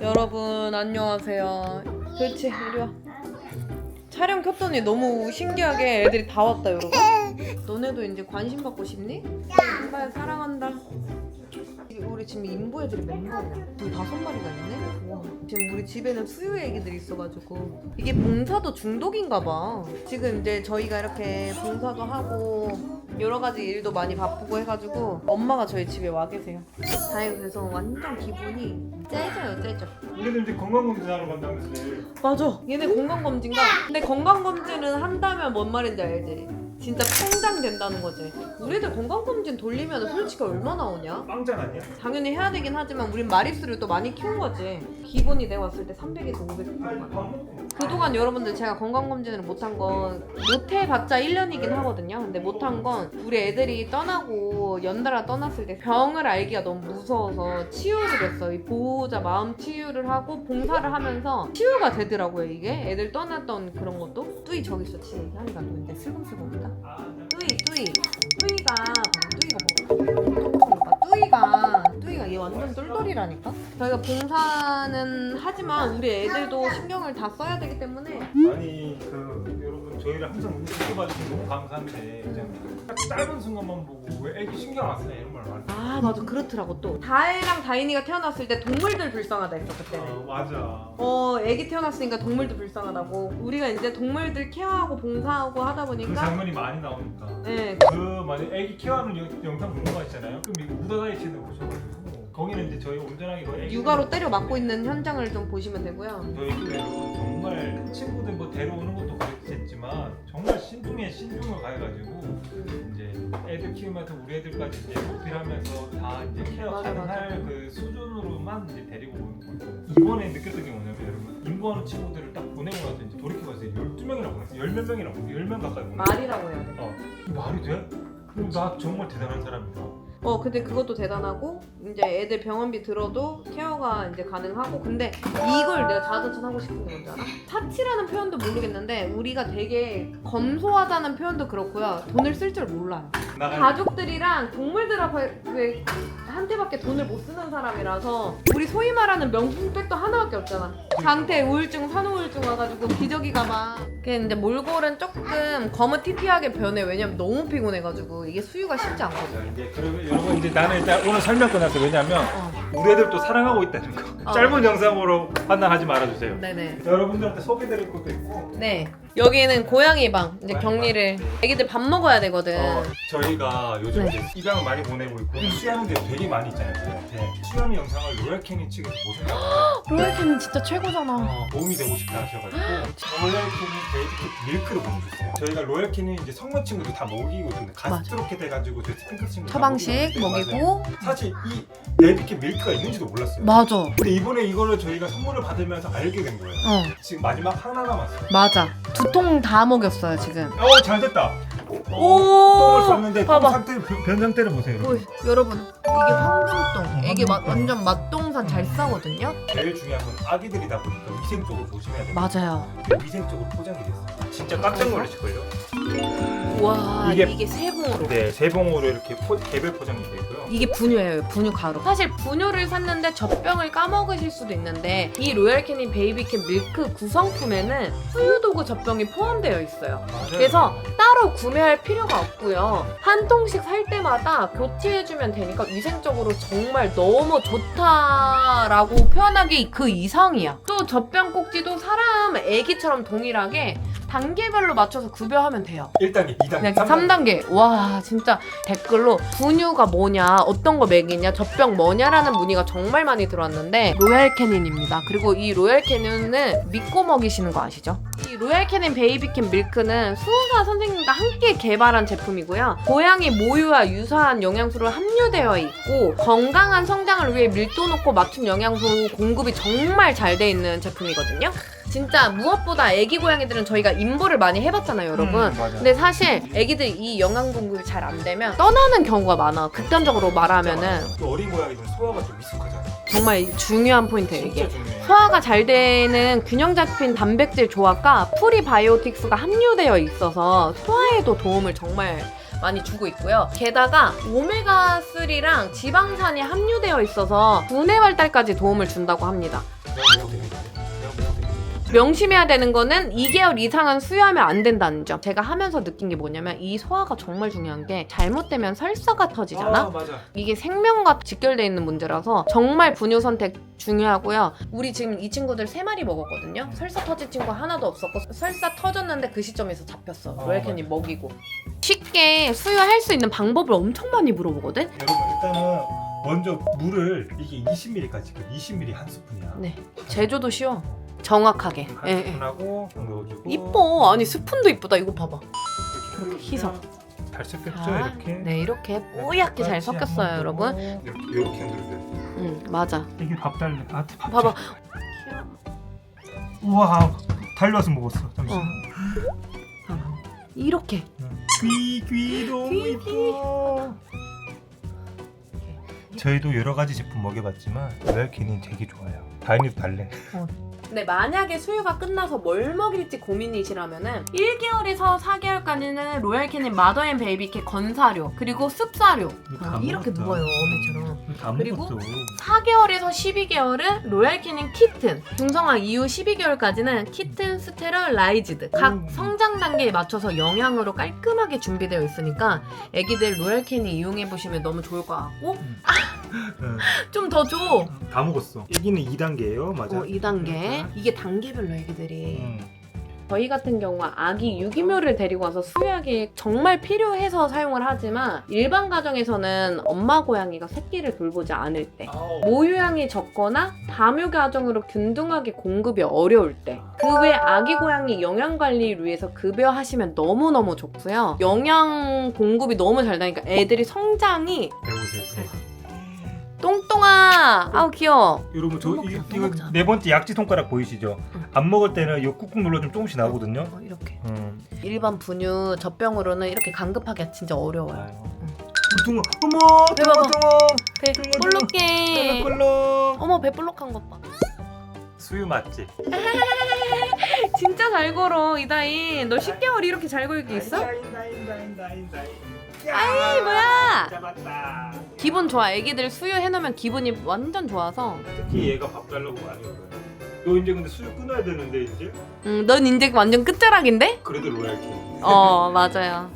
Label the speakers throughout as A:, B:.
A: 여러분 안녕하세요. 그렇지 이리 와. 촬영 켰더니 너무 신기하게 애들이 다 왔다 여러분. 너네도 이제 관심 받고 싶니? 인바야 사랑한다. 우리 지금 인부 애들이 몇 마리야? 지금 다섯 마리가 있네? 와. 지금 우리 집에는 수유 애기들이 있어가지고 이게 봉사도 중독인가 봐. 지금 이제 저희가 이렇게 봉사도 하고 여러 가지 일도 많이 바쁘고 해가지고 엄마가 저희 집에 와 계세요. 다행히 그래서 완전 기분이 째져요 째져.
B: 우리는 이제 건강검진하러 간다면서
A: 맞아. 얘네 건강검진가? 근데 건강검진은 한다면 뭔 말인지 알지? 진짜 통장 된다는 거지. 우리들 건강검진 돌리면 솔직히 얼마 나 오냐?
B: 빵장 아니야?
A: 당연히 해야 되긴 하지만 우린 마립스를 또 많이 키운 거지. 기본이 내가 왔을 때 300에서 500
B: 아니. 밥 먹고
A: 그동안 여러분들 제가 건강검진을 못한 건 못해봤자 1년이긴 하거든요. 근데 못한 건 우리 애들이 떠나고 연달아 떠났을 때 병을 알기가 너무 무서워서 치유를 했어요. 이 보호자 마음 치유를 하고 봉사를 하면서 치유가 되더라고요 이게. 애들 떠났던 그런 것도. 뚜이 저기 있어 치. 향이가 또 이제 슬금슬금하다.
B: 아
A: 뚜이 뚜이. 뚜이가 뚜이가 먹어. 뚜이가 뚜이가 얘 완전 똘똘이라니까. 저희가 봉사는 하지만 우리 애들도 신경을 다 써야 되기 때문에
B: 아니 그 저희를 항상 지켜봐 주셔서 너무 감사한데 그냥 딱 짧은 순간만 보고 왜 애기 신경 안 쓰냐 이런 말 많이
A: 아 맞아. 그렇더라고 또. 다혜랑 다인이가 태어났을 때 동물들 불쌍하다 했어 그때는
B: 어, 맞아.
A: 어 애기 태어났으니까 동물도 불쌍하다고. 우리가 이제 동물들 케어하고 봉사하고 하다
B: 그
A: 보니까
B: 장면이 많이 나오니까.
A: 네.
B: 그 만약 애기 케어하는 영- 영상 본거 있잖아요. 그럼 이거 우다다이 채널 보셔가지고 거기는 이제 저희 온전하게 그 애기
A: 육아로 때려 맞고 있는 현장을 좀 보시면 되고요
B: 저희도 여러분 정말 친구들 뭐 데려오는 것도 그랬지만 정말 신중에 신중을 가해가지고 이제 애들 키우면서 우리 애들까지 이제 어필하면서 다 이제 케어
A: 맞아,
B: 가능할 그 수준으로만 이제 데리고 오는 거예요. 이번에 느꼈던 게 뭐냐면 여러분 인구하는 친구들을 딱 보내고 나서 이제 돌이켜봤어요. 12명이나 보냈어요. 10몇 명이나 보냈어요. 10명 가까이 보냈어요.
A: 말이라고 해야 돼.
B: 어, 이 말이 돼? 그럼 나 정말 대단한 사람이다.
A: 어 근데 그것도 대단하고 이제 애들 병원비 들어도 케어가 이제 가능하고 근데 이걸 내가 자아자찬 하고 싶은 게 뭔지 알아? 사치라는 표현도 모르겠는데 우리가 되게 검소하다는 표현도 그렇고요 돈을 쓸 줄 몰라요
B: 나 가
A: 가족들이랑 동물들 앞에 한테밖에 돈을 못 쓰는 사람이라서 우리 소위 말하는 명품백도 하나밖에 없잖아. 장태 우울증 산후우울증 와가지고 기저귀가 막 그게 이제 몰골은 조금 거뭇티티하게 변해. 왜냐면 너무 피곤해가지고 이게 수유가 쉽지 않거든
B: 이제 그러면 여러분 이제 나는 일단 오늘 설명 끝났어. 왜냐면
A: 어.
B: 우리 애들 또 사랑하고 있다는 거.
A: 어.
B: 짧은 영상으로 판단하지 말아주세요.
A: 네네.
B: 여러분들한테 소개드릴 것도 있고
A: 네. 여기는 고양이 방. 이제 격리를. 애기들 밥 먹어야 되거든.
B: 어, 저희가 요즘
A: 네.
B: 이제 입양을 많이 보내고 있고 수유하는 데 되게 많이 있잖아요 저희한테 수유하는 영상을 로얄캐니 측에서 보셨나요?
A: 로얄캔은 진짜 최고잖아.
B: 어, 도움이 되고 싶다 하셔가지고 로얄캐니 베이비킷 밀크를 보내주세요 저희가 로얄캐니 이제 성모 친구들 다 먹이고 있는데 가스트로케 돼가지고 저희 스핑크 친구들 다
A: 처방식
B: 먹이고 있는데
A: 먹이고.
B: 맞아요. 사실 이 베이비킷 밀크 가 있는지도 몰랐어요
A: 맞아.
B: 근데 이번에 이거를 저희가 선물을 받으면서 알게 된 거예요
A: 어,
B: 지금 마지막 하나 남았어요
A: 맞아. 두 통 다 먹였어요, 지금.
B: 어 잘 됐다
A: 오!
B: 똥을 쌌는데 똥
A: 봐봐.
B: 상태 변- 변 상태를 보세요 여러분.
A: 오, 여러분, 이게 황금똥. 이게 마- 완전 맛동산 잘 싸거든요?
B: 제일 중요한 건 아기들이다 보니까 위생적으로 조심해야 돼요.
A: 맞아요.
B: 위생적으로 포장이 됐어요. 진짜 깜짝 놀라실걸요?
A: 와, 이게,
B: 이게-
A: 세 봉으로.
B: 네, 세 봉으로 이렇게 포- 개별 포장이 되고요.
A: 이게 분유예요, 분유 가루. 사실 분유를 샀는데 젖병을 까먹으실 수도 있는데 이 로얄캐닌 베이비캣 밀크 구성품에는 수유도구 젖병이 포함되어 있어요. 그래서 따로 구매할 필요가 없고요. 한 통씩 살 때마다 교체해주면 되니까 위생적으로 정말 너무 좋다라고 표현하기 그 이상이야. 또 젖병 꼭지도 사람 애기처럼 동일하게 단계별로 맞춰서 구별하면 돼요.
B: 1단계, 2단계,
A: 그냥 3단계. 와, 진짜 댓글로 분유가 뭐냐, 어떤 거 먹이냐, 젖병 뭐냐라는 문의가 정말 많이 들어왔는데 로얄 캐닌입니다. 그리고 이 로얄 캐닌은 믿고 먹이시는 거 아시죠? 이 로얄 캐닌 베이비캔 밀크는 수의사 선생님과 함께 개발한 제품이고요. 고양이 모유와 유사한 영양소를 함유되어 있고 건강한 성장을 위해 밀도 높고 맞춤 영양소 공급이 정말 잘 돼 있는 제품이거든요. 진짜 무엇보다 애기 고양이들은 저희가 임보를 많이 해봤잖아요, 여러분.
B: 음, 맞아요.
A: 근데 사실 애기들 이 영양 공급이 잘 안 되면 떠나는 경우가 많아. 극단적으로 말하면은
B: 또 어린 고양이들은 소화가 좀 미숙하잖아요.
A: 정말 중요한 포인트예요, 이게.
B: 진짜 중요해요.
A: 소화가 잘 되는 균형 잡힌 단백질 조합과 프리바이오틱스가 함유되어 있어서 소화에도 도움을 정말 많이 주고 있고요. 게다가 오메가3랑 지방산이 함유되어 있어서 두뇌 발달까지 도움을 준다고 합니다. 명심해야 되는 거는 2개월 이상은 수유하면 안 된다는 점. 제가 하면서 느낀 게 뭐냐면 이 소화가 정말 중요한 게 잘못되면 설사가 터지잖아.
B: 아 맞아.
A: 이게 생명과 직결돼 있는 문제라서 정말 분유 선택 중요하고요. 우리 지금 이 친구들 세 마리 먹었거든요. 설사 터진 친구 하나도 없었고 설사 터졌는데 그 시점에서 잡혔어.
B: 아,
A: 로얄캔이 먹이고 쉽게 수유할 수 있는 방법을 엄청 많이 물어보거든.
B: 여러분 일단은 먼저 물을 이게 20ml까지 20ml 한 스푼이야.
A: 네, 제조도 쉬워. 정확하게.
B: 한
A: 예, 예.
B: 스푼하고 넣어주고.
A: 이뻐. 아니 스푼도 이쁘다. 이거 봐봐.
B: 이렇게
A: 희석.
B: 잘 섞였죠
A: 자,
B: 이렇게.
A: 네 이렇게 뽀얗게 잘 섞였어요, 여러분.
B: 이렇게 이렇게 흔들어줘요.
A: 응, 맞아.
B: 이게 밥 달래. 아, 밥
A: 봐봐.
B: 우와 달려와서 먹었어. 잠시.
A: 어. 봐봐. 이렇게.
B: 귀귀 너무
A: 귀,
B: 이뻐. 저희도 여러 가지 제품 먹여봤지만 로얄캔이 되게 좋아요. 다인이도 달래.
A: 근데 만약에 수유가 끝나서 뭘 먹일지 고민이시라면은 1개월에서 4개월까지는 로얄캐닌 마더앤 베이비캐 건사료 그리고 습사료
B: 다
A: 이렇게. 누워요 어미처럼
B: 다
A: 그리고
B: 먹었어.
A: 4개월에서 12개월은 로얄캐닌 키튼 중성화 이후 12개월까지는 키튼 스테럴 라이즈드 각
B: 음.
A: 성장 단계에 맞춰서 영양으로 깔끔하게 준비되어 있으니까 애기들 로얄캐닌 이용해 보시면 너무 좋을 것 같고
B: 응.
A: 좀 더 줘.
B: 다 먹었어. 여기는 2단계예요, 맞아.
A: 어, 2단계. 이게 단계별로 애기들이
B: 음.
A: 저희 같은 경우는 아기 유기묘를 데리고 와서 수유하기 정말 필요해서 사용을 하지만 일반 가정에서는 엄마 고양이가 새끼를 돌보지 않을 때. 모유양이 적거나 다묘 가정으로 균등하게 공급이 어려울 때 그 외 아기 고양이 영양 관리를 위해서 급여하시면 너무너무 좋고요 영양 공급이 너무 잘 되니까 애들이 성장이
B: 배우세요.
A: 똥똥아 아우 귀여워
B: 여러분
A: 저또 먹자,
B: 이-
A: 또
B: 이거
A: 먹자.
B: 네 번째 약지 손가락 보이시죠?
A: 응.
B: 안 먹을 때는 요 꾹꾹 눌러주면 조금씩 나오거든요.
A: 어, 이렇게
B: 음.
A: 일반 분유 젖병으로는 이렇게 간급하기 진짜 어려워요.
B: 둥어, 어머,
A: 배
B: 둥어,
A: 봐봐.
B: 둥어,
A: 배 볼록해
B: 꿀렁꿀렁.
A: 어머 배 볼록한 것봐
B: 수유 맛집.
A: 진짜 잘 걸어 이다인 너 10개월 이렇게 잘 걸기 있어? 아이 뭐야
B: 잡았다.
A: 기분 좋아 애기들 수유해놓으면 기분이 완전 좋아서
B: 특히 얘가 밥 달라고 많이 먹어요. 너 이제 근데 수유 끊어야 되는데 이제.
A: 응, 넌 이제 완전 끝자락인데?
B: 그래도 로얄키.
A: 어 맞아요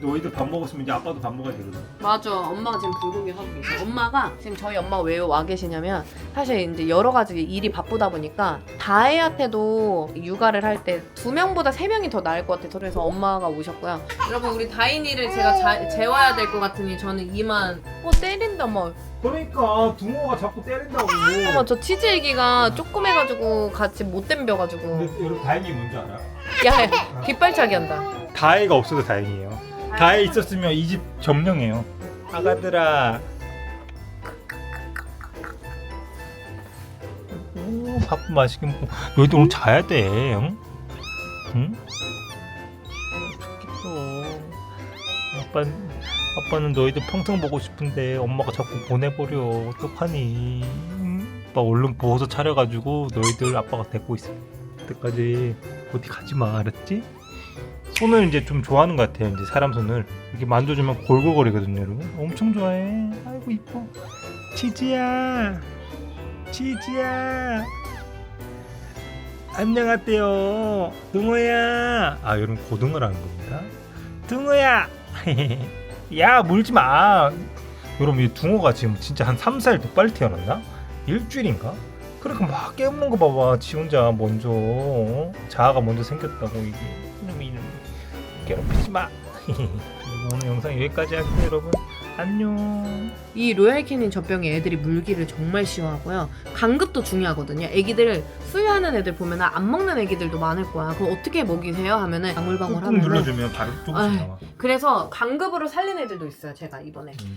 B: 너희들 밥 먹었으면 이제 아빠도 밥 먹어야 되거든.
A: 맞아 엄마가 지금 불고기 하고 계셔 엄마가 지금 저희 엄마가 왜와 계시냐면 사실 이제 여러 가지 일이 바쁘다 보니까 다혜한테도 육아를 할 때 두 명보다 세 명이 더 나을 것 같아서 그래서 엄마가 오셨고요 여러분 우리 다인이를 제가 자, 재워야 될 것 같으니 저는 이만 어 때린다 뭐
B: 그러니까 둥어가 자꾸 때린다고.
A: 어머 저 치즈 애기가 조그매가지고 같이 못 댐벼가지고
B: 근데 여러분 다행히 뭔지 알아?
A: 야 빗발차기 한다
B: 다혜가 없어도 다행이에요. 다혜 있었으면 이 집 점령해요. 아가들아. 오, 밥 맛있게 먹고. 너희들 오늘 자야 돼. 응? 응? 좋겠어. 아빠, 아빠는 너희들 평생 보고 싶은데 엄마가 자꾸 보내버려. 어떡하니? 응? 아빠 얼른 부어서 차려가지고 너희들 아빠가 데리고 있을 때까지 어디 가지 마. 알았지? 손을 이제 좀 좋아하는 것 같아요. 이제 사람 손을 이렇게 만져주면 골골거리거든요, 여러분. 엄청 좋아해. 아이고 이뻐. 치즈야, 치즈야. 안녕하세요, 둥어야. 아, 여러분 고등어라는 겁니다. 둥어야. 야, 물지 마. 여러분 이 둥어가 지금 진짜 한 3, 4일 더 빨리 태어났나? 일주일인가? 그러니까 막 깨우는 거 봐봐. 지 혼자 먼저 어? 자아가 먼저 생겼다고 이게. 괴롭히지 마. 그리고 오늘 영상 여기까지 할게요, 여러분. 안녕.
A: 이 로얄 캐닌 젖병이 애들이 물기를 정말 싫어하고요. 간급도 중요하거든요. 애기들 수유하는 애들 보면 안 먹는 애기들도 많을 거야. 그럼 어떻게 먹이세요? 하면은 방울방울
B: 꾹꾹
A: 하면은
B: 눌러주면 바로 조금씩
A: 아이.
B: 나와.
A: 그래서 간급으로 살린 애들도 있어요. 제가 이번에.
B: 음.